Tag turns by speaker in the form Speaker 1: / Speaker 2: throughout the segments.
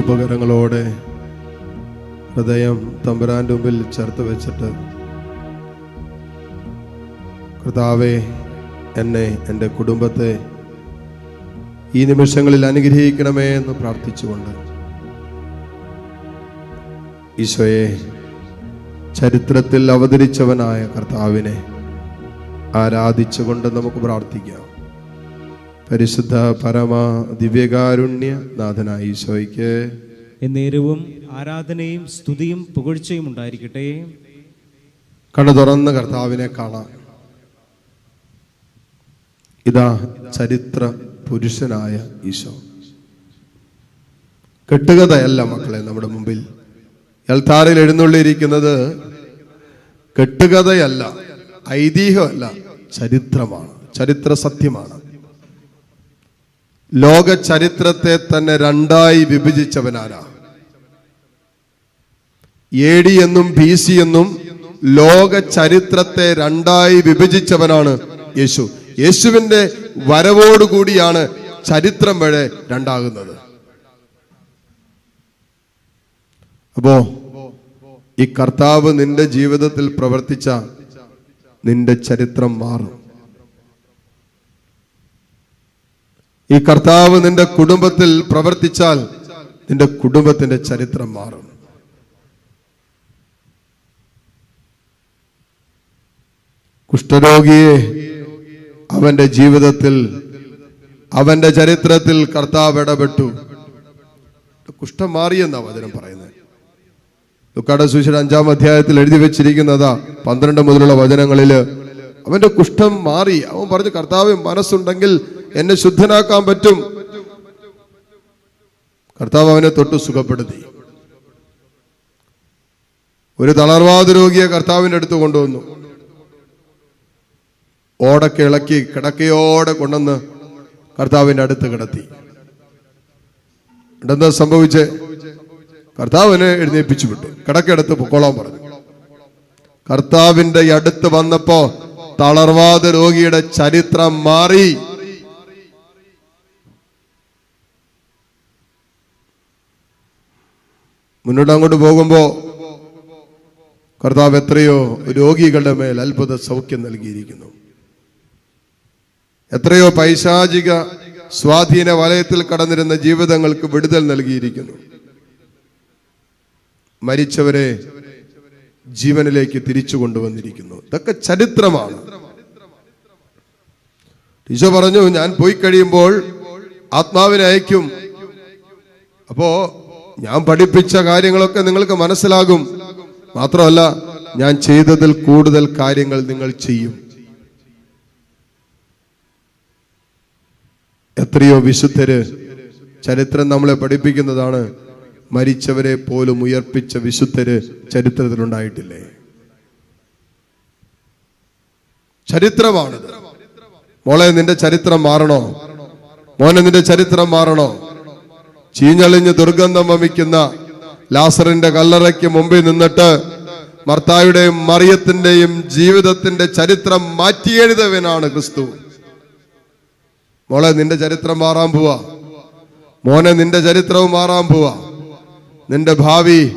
Speaker 1: ഉപകരണങ്ങളോടെ ഹൃദയം തമ്പുരാന്റെ മുമ്പിൽ ചേർത്ത് വെച്ചിട്ട് കർത്താവെ എന്നെ എന്റെ കുടുംബത്തെ ഈ നിമിഷങ്ങളിൽ അനുഗ്രഹിക്കണമേ എന്ന് പ്രാർത്ഥിച്ചുകൊണ്ട് ഈശോയെ ചരിത്രത്തിൽ അവതരിച്ചവനായ കർത്താവിനെ ആരാധിച്ചുകൊണ്ട് നമുക്ക് പ്രാർത്ഥിക്കാം. പരിശുദ്ധ പരമ ദിവ്യകാരുണ്യ നാഥനായ ഈശോയ്ക്ക്
Speaker 2: എന്നേരവും ആരാധനയും സ്തുതിയും പുകഴ്ചയും ഉണ്ടായിരിക്കട്ടെ.
Speaker 1: കണ്ണു തുറന്ന് കർത്താവിനെ കാണാം. ഇതാ ചരിത്ര പുരുഷനായ ഈശോ. കെട്ടുകഥയല്ല മക്കളെ നമ്മുടെ മുമ്പിൽ. എൽത്താറിൽ എഴുന്നള്ളിയിരിക്കുന്നത് കെട്ടുകഥയല്ല ഐതിഹ്യമല്ല ചരിത്രമാണ് ചരിത്ര സത്യമാണ് ലോക ചരിത്രത്തെ തന്നെ രണ്ടായി വിഭജിച്ചവനാണ് എ ഡി എന്നും ബി സി എന്നും ലോക ചരിത്രത്തെ രണ്ടായി വിഭജിച്ചവനാണ് യേശു. യേശുവിന്റെ വരവോടുകൂടിയാണ് ചരിത്രം വരെ രണ്ടാകുന്നത്. അപ്പോ ഈ കർത്താവ് നിന്റെ ജീവിതത്തിൽ പ്രവർത്തിച്ച നിന്റെ ചരിത്രം മാറും. ഈ കർത്താവ് നിന്റെ കുടുംബത്തിൽ പ്രവർത്തിച്ചാൽ നിന്റെ കുടുംബത്തിന്റെ ചരിത്രം മാറും. കുഷ്ഠരോഗിയെ അവന്റെ ജീവിതത്തിൽ അവന്റെ ചരിത്രത്തിൽ കർത്താവ് ഇടപെട്ടു. കുഷ്ഠം മാറിയെന്നാ വചനം പറയുന്നത്. ലുക്കാട സുശീൽ അഞ്ചാം അധ്യായത്തിൽ എഴുതി വെച്ചിരിക്കുന്നതാ പന്ത്രണ്ട് മുതലുള്ള വചനങ്ങളിൽ. അവന്റെ കുഷ്ഠം മാറി. അവൻ പറഞ്ഞു കർത്താവ് മനസ്സുണ്ടെങ്കിൽ എന്നെ ശുദ്ധനാക്കാൻ പറ്റും. കർത്താവ് അവനെ തൊട്ട് സുഖപ്പെടുത്തി. ഒരു തളർവാദ രോഗിയെ കർത്താവിന്റെ അടുത്ത് കൊണ്ടുവന്നു. ഓടൊക്കെ ഇളക്കി കിടക്കയോടെ കൊണ്ടുവന്ന് കർത്താവിന്റെ അടുത്ത് കിടത്തി. എന്താ സംഭവിച്ച്? കർത്താവിനെ എഴുന്നേൽപ്പിച്ചു വിട്ടു. കിടക്കെടുത്ത് പൊക്കോളാൻ പറഞ്ഞു. കർത്താവിന്റെ അടുത്ത് വന്നപ്പോ തളർവാദ രോഗിയുടെ ചരിത്രം മാറി. മുന്നോട്ട് അങ്ങോട്ട് പോകുമ്പോൾ കർത്താവ് എത്രയോ രോഗികളുടെ മേൽ അത്ഭുത സൗഖ്യം നൽകിയിരിക്കുന്നു. എത്രയോ പൈശാചിക സ്വാധീന വലയത്തിൽ കടന്നിരുന്ന ജീവിതങ്ങൾക്ക് വിടുതൽ നൽകിയിരിക്കുന്നു. മരിച്ചവരെ ജീവനിലേക്ക് തിരിച്ചു കൊണ്ടുവന്നിരിക്കുന്നു. ഇതൊക്കെ ചരിത്രമാണ്. ടീച്ചർ പറഞ്ഞു ഞാൻ പോയി കഴിയുമ്പോൾ ആത്മാവിനെ അയക്കും. അപ്പോ ഞാൻ പഠിപ്പിച്ച കാര്യങ്ങളൊക്കെ നിങ്ങൾക്ക് മനസ്സിലാകും. മാത്രമല്ല ഞാൻ ചെയ്തതിൽ കൂടുതൽ കാര്യങ്ങൾ നിങ്ങൾ ചെയ്യും. എത്രയോ വിശുദ്ധര് ചരിത്രം നമ്മളെ പഠിപ്പിക്കുന്നതാണ്. മരിച്ചവരെ പോലും ഉയർപ്പിച്ച വിശുദ്ധര് ചരിത്രത്തിലുണ്ടായിട്ടില്ലേ? ചരിത്രമാണിത്. മോളെ നിന്റെ ചരിത്രം മാറണോ? മോനെ നിന്റെ ചരിത്രം മാറണോ? ചീഞ്ഞളിഞ്ഞ് ദുർഗന്ധം വമിക്കുന്ന ലാസറിന്റെ കല്ലറയ്ക്ക് മുമ്പിൽ നിന്നിട്ട് മർത്തായുടെയും മറിയത്തിന്റെയും ജീവിതത്തിന്റെ ചരിത്രം മാറ്റിയെഴുതവനാണ് ക്രിസ്തു. മോളെ നിന്റെ ചരിത്രം മാറാൻ പോവാ. മോനെ നിന്റെ ചരിത്രവും മാറാൻ പോവാ. നിന്റെ ഭാവി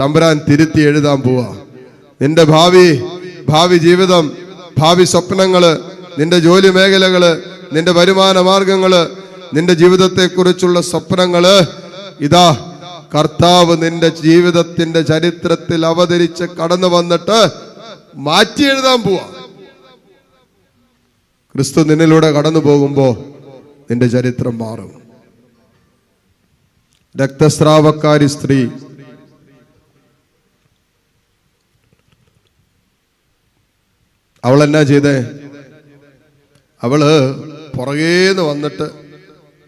Speaker 1: തമ്പുരാൻ തിരുത്തി എഴുതാൻ പോവാ. നിന്റെ ഭാവി ഭാവി ജീവിതം ഭാവി സ്വപ്നങ്ങൾ നിന്റെ ജോലി മേഖലകൾ നിന്റെ വരുമാന മാർഗങ്ങൾ നിന്റെ ജീവിതത്തെക്കുറിച്ചുള്ള സ്വപ്നങ്ങൾ ഇതാ കർത്താവ് നിന്റെ ജീവിതത്തിന്റെ ചരിത്രത്തിൽ അവതരിച്ച് കടന്നു വന്നിട്ട് മാറ്റി എഴുതാൻ പോവാ. ക്രിസ്തു നിന്നിലൂടെ കടന്നു പോകുമ്പോ നിന്റെ ചരിത്രം മാറും. രക്തസ്രാവക്കാരി സ്ത്രീ അവൾ എന്നാ ചെയ്തേ? അവൾ പുറകേന്ന് വന്നിട്ട്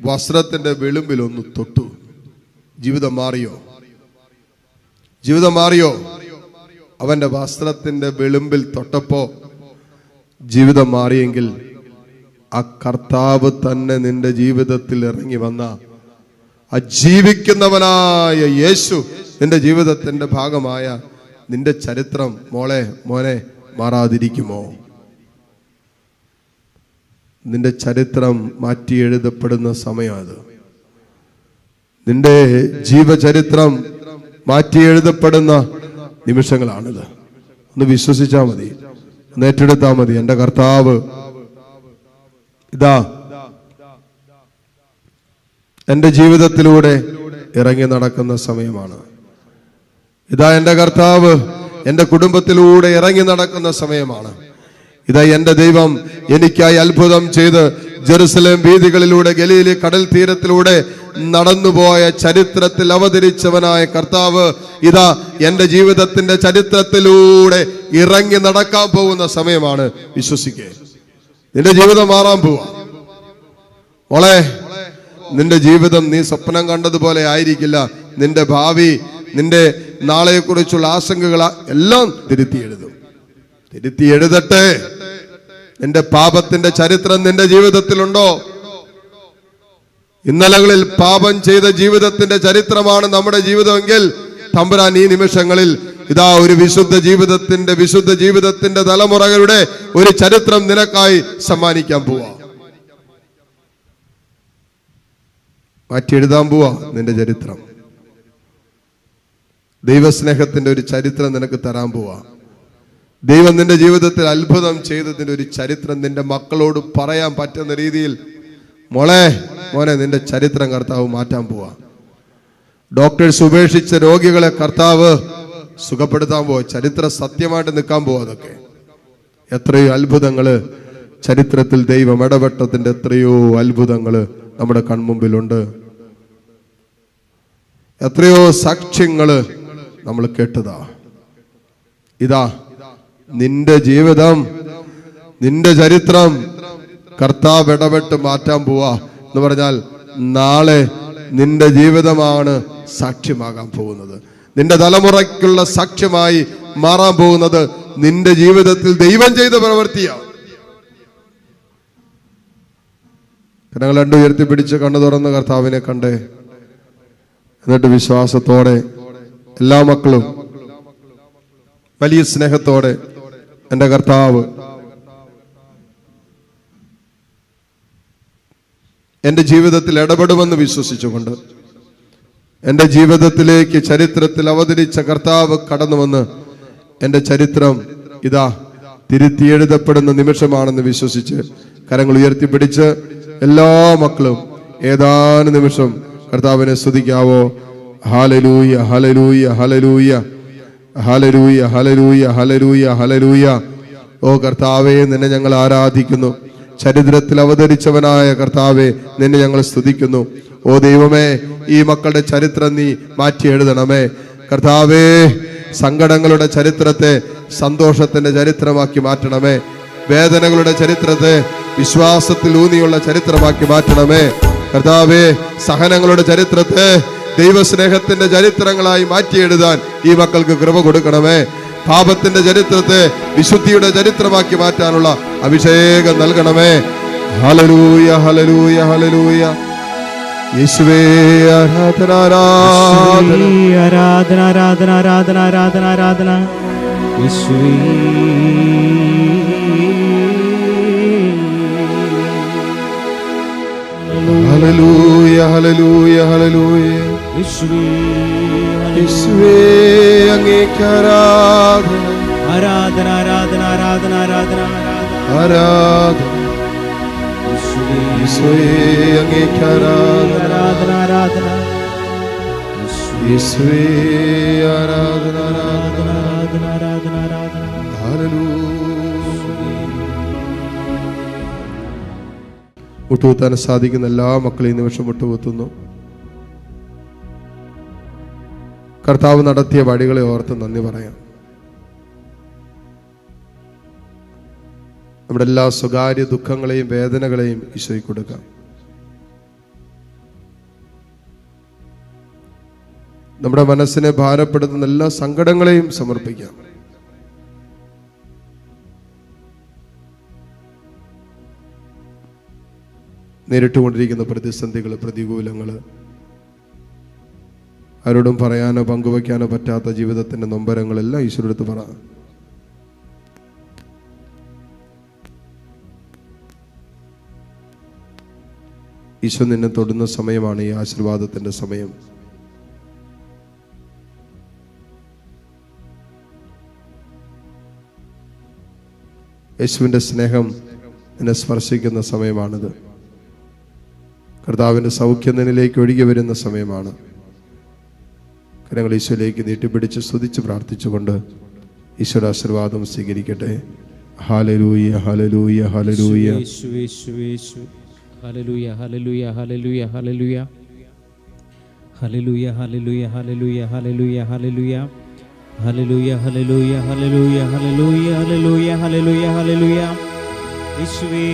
Speaker 1: വസ്ത്രത്തിന്റെ വെളുമ്പിൽ ഒന്ന് തൊട്ടു. ജീവിതം മാറിയോ? ജീവിതം മാറിയോ? അവന്റെ വസ്ത്രത്തിന്റെ വെളുമ്പിൽ തൊട്ടപ്പോ ജീവിതം മാറിയെങ്കിൽ ആ കർത്താവ് തന്നെ നിന്റെ ജീവിതത്തിൽ ഇറങ്ങി വന്ന ആ ജീവിക്കുന്നവനായ യേശു നിന്റെ ജീവിതത്തിന്റെ ഭാഗമായ നിന്റെ ചരിത്രം മോളെ മോനെ മാറാതിരിക്കുമോ? നിന്റെ ചരിത്രം മാറ്റി എഴുതപ്പെടുന്ന സമയമാണ് നിന്റെ ജീവചരിത്രം മാറ്റി എഴുതപ്പെടുന്ന നിമിഷങ്ങളാണിത്. ഒന്ന് വിശ്വസിച്ചാ മതി. ഒന്ന് ഏറ്റെടുത്താൽ മതി. എന്റെ കർത്താവ് ഇതാ എന്റെ ജീവിതത്തിലൂടെ ഇറങ്ങി നടക്കുന്ന സമയമാണ്. ഇതാ എന്റെ കർത്താവ് എന്റെ കുടുംബത്തിലൂടെ ഇറങ്ങി നടക്കുന്ന സമയമാണ്. ഇതാ എന്റെ ദൈവം എനിക്കായി അത്ഭുതം ചെയ്ത് ജെറുസലേം വീതികളിലൂടെ ഗലീലി കടൽ തീരത്തിലൂടെ നടന്നുപോയ ചരിത്രത്തിൽ അവതരിച്ചവനായ കർത്താവ് ഇതാ എന്റെ ജീവിതത്തിന്റെ ചരിത്രത്തിലൂടെ ഇറങ്ങി നടക്കാൻ പോകുന്ന സമയമാണ്. വിശ്വസിക്കേ. നിന്റെ ജീവിതം മാറാൻ പോവാ. മോളെ നിന്റെ ജീവിതം നീ സ്വപ്നം കണ്ടതുപോലെ ആയിരിക്കില്ല. നിന്റെ ഭാവി നിന്റെ നാളെക്കുറിച്ചുള്ള ആശങ്കകൾ എല്ലാം തിരുത്തി എഴുതും. തിരുത്തി എഴുതട്ടെ. നിന്റെ പാപത്തിന്റെ ചരിത്രം നിന്റെ ജീവിതത്തിലുണ്ടോ? ഇന്നലകളിൽ പാപം ചെയ്ത ജീവിതത്തിന്റെ ചരിത്രമാണ് നമ്മുടെ ജീവിതമെങ്കിൽ തമ്പുരാൻ ഈ നിമിഷങ്ങളിൽ ഇതാ ഒരു വിശുദ്ധ ജീവിതത്തിന്റെ വിശുദ്ധ ജീവിതത്തിന്റെ തലമുറകളുടെ ഒരു ചരിത്രം നിനക്കായി സമ്മാനിക്കാൻ പോവാ. മാറ്റി എഴുതാൻ പോവാ നിന്റെ ചരിത്രം. ദൈവസ്നേഹത്തിന്റെ ഒരു ചരിത്രം നിനക്ക് തരാൻ പോവാ. ദൈവം നിന്റെ ജീവിതത്തിൽ അത്ഭുതം ചെയ്തതിന്റെ ഒരു ചരിത്രം നിന്റെ മക്കളോട് പറയാൻ പറ്റുന്ന രീതിയിൽ. മോളെ മോനെ നിന്റെ ചരിത്രം കർത്താവ് മാറ്റാൻ പോവാ. ഡോക്ടേഴ്സ് ഉപേക്ഷിച്ച രോഗികളെ കർത്താവ് സുഖപ്പെടുത്താൻ പോവാ. ചരിത്ര സത്യമായിട്ട് നിൽക്കാൻ പോവാ അതൊക്കെ. എത്രയോ അത്ഭുതങ്ങൾ ചരിത്രത്തിൽ ദൈവം ഇടപെട്ടതിന്റെ എത്രയോ അത്ഭുതങ്ങൾ നമ്മുടെ കൺമുമ്പിലുണ്ട്. എത്രയോ സാക്ഷ്യങ്ങൾ നമ്മൾ കേട്ടതാ. ഇതാ നിന്റെ ജീവിതം നിന്റെ ചരിത്രം കർത്താവ് ഇടപെട്ട് മാറ്റാൻ പോവാ എന്ന് പറഞ്ഞാൽ നാളെ നിന്റെ ജീവിതമാണ് സാക്ഷ്യമാകാൻ പോകുന്നത്. നിന്റെ തലമുറയ്ക്കുള്ള സാക്ഷ്യമായി മാറാൻ പോകുന്നത് നിന്റെ ജീവിതത്തിൽ ദൈവം ചെയ്ത പ്രവൃത്തിയാണ് ഞങ്ങൾ രണ്ടു ഉയർത്തി പിടിച്ച് കണ്ണു തുറന്ന് കർത്താവിനെ കണ്ടേ എന്നിട്ട് വിശ്വാസത്തോടെ എല്ലാ മക്കളും വലിയ സ്നേഹത്തോടെ എന്റെ കർത്താവ് എന്റെ ജീവിതത്തിൽ ഇടപെടുമെന്ന് വിശ്വസിച്ചുകൊണ്ട് എന്റെ ജീവിതത്തിലേക്ക് ചരിത്രത്തിൽ അവതരിച്ച കർത്താവ് കടന്നു വന്ന് എന്റെ ചരിത്രം ഇതാ തിരുത്തി എഴുതപ്പെടുന്ന നിമിഷമാണെന്ന് വിശ്വസിച്ച് കരങ്ങൾ ഉയർത്തി പിടിച്ച് എല്ലാ മക്കളും ഏതാനും നിമിഷം കർത്താവിനെ സ്തുതിക്കാവോ? Hallelujah hallelujah hallelujah hallelujah hallelujah hallelujah hallelujah ഓ കർത്താവേ നിന്നെ ഞങ്ങൾ ആരാധിക്കുന്നു. ചരിത്രത്തിൽ അവതരിച്ചവനായ കർത്താവെ നിന്നെ ഞങ്ങൾ സ്തുതിക്കുന്നു. ഓ ദൈവമേ ഈ മക്കളുടെ ചരിത്രം നീ മാറ്റി എഴുതണമേ. കർത്താവേ സങ്കടങ്ങളുടെ ചരിത്രത്തെ സന്തോഷത്തിന്റെ ചരിത്രമാക്കി മാറ്റണമേ. വേദനകളുടെ ചരിത്രത്തെ വിശ്വാസത്തിൽ ഊന്നിയുള്ള ചരിത്രമാക്കി മാറ്റണമേ. കർത്താവേ സഹനങ്ങളുടെ ചരിത്രത്തെ ദൈവസ്നേഹത്തിന്റെ ചരിത്രങ്ങളായി മാറ്റിയെഴുതാൻ ഈ മക്കൾക്ക് കൃപ കൊടുക്കണമേ. പാപത്തിന്റെ ചരിത്രത്തെ വിശുദ്ധിയുടെ ചരിത്രമാക്കി മാറ്റാനുള്ള അഭിഷേകം നൽകണമേ. ഹലലൂയ ഹലലൂയ ഹലലൂയ യേശുവേ ആരാധന ആരാധന.
Speaker 2: യേശുവേ, ആരാധന ആരാധന ആരാധന ആരാധന ആരാധന. യേശുവേ.
Speaker 1: ഹലലൂയ ഹലലൂയ ഹലലൂയ
Speaker 2: യേശുവേ,
Speaker 1: അങ്ങേക്ക് ആരാധന
Speaker 2: ആരാധന ആരാധന ആരാധന ആരാധന ആരാധന. യേശുവേ,
Speaker 1: അങ്ങേക്ക് ആരാധന
Speaker 2: ആരാധന ആരാധന.
Speaker 1: യേശുവേ ആരാധന ആരാധന. മുട്ടുകുത്താൻ സാധിക്കുന്ന എല്ലാ മക്കളെയും നിമിഷം വിട്ടുകൂത്തുന്നു കർത്താവ് നടത്തിയ വഴികളെ ഓർത്ത് നന്ദി പറയാം. നമ്മുടെ എല്ലാ സ്വകാര്യ ദുഃഖങ്ങളെയും വേദനകളെയും ഈശോയ്ക്ക് കൊടുക്കാം. നമ്മുടെ മനസ്സിനെ ഭാരപ്പെടുത്തുന്ന എല്ലാ സങ്കടങ്ങളെയും സമർപ്പിക്കാം. നേരിട്ടുകൊണ്ടിരിക്കുന്ന പ്രതിസന്ധികൾ പ്രതികൂലങ്ങൾ. ആരോടും പറയാനോ പങ്കുവയ്ക്കാനോ പറ്റാത്ത ജീവിതത്തിന്റെ നൊമ്പരങ്ങളെല്ലാം ഈശ്വരടുത്ത് പറ. ഈശോ നിന്നെ തൊടുന്ന സമയമാണ് ഈ ആശീർവാദത്തിന്റെ സമയം. യേശുവിന്റെ സ്നേഹം എന്നെ സ്പർശിക്കുന്ന സമയമാണിത്. കർത്താവിന്റെ സൗഖ്യനിലേക്ക് ഒഴുകി വരുന്ന സമയമാണ് കരങ്ങൾ ഈശോയിലേക്ക് നീട്ടിപ്പിടിച്ച് സ്തുതിച്ച് പ്രാർത്ഥിച്ചുകൊണ്ട് ഈശോയുടെ ആശീർവാദം സ്വീകരിക്കട്ടെ hallelujah hallelujah hallelujah
Speaker 2: hallelujah hallelujah hallelujah hallelujah hallelujah hallelujah hallelujah hallelujah hallelujah hallelujah hallelujah hallelujah hallelujah hallelujah hallelujah hallelujah യേശുവേ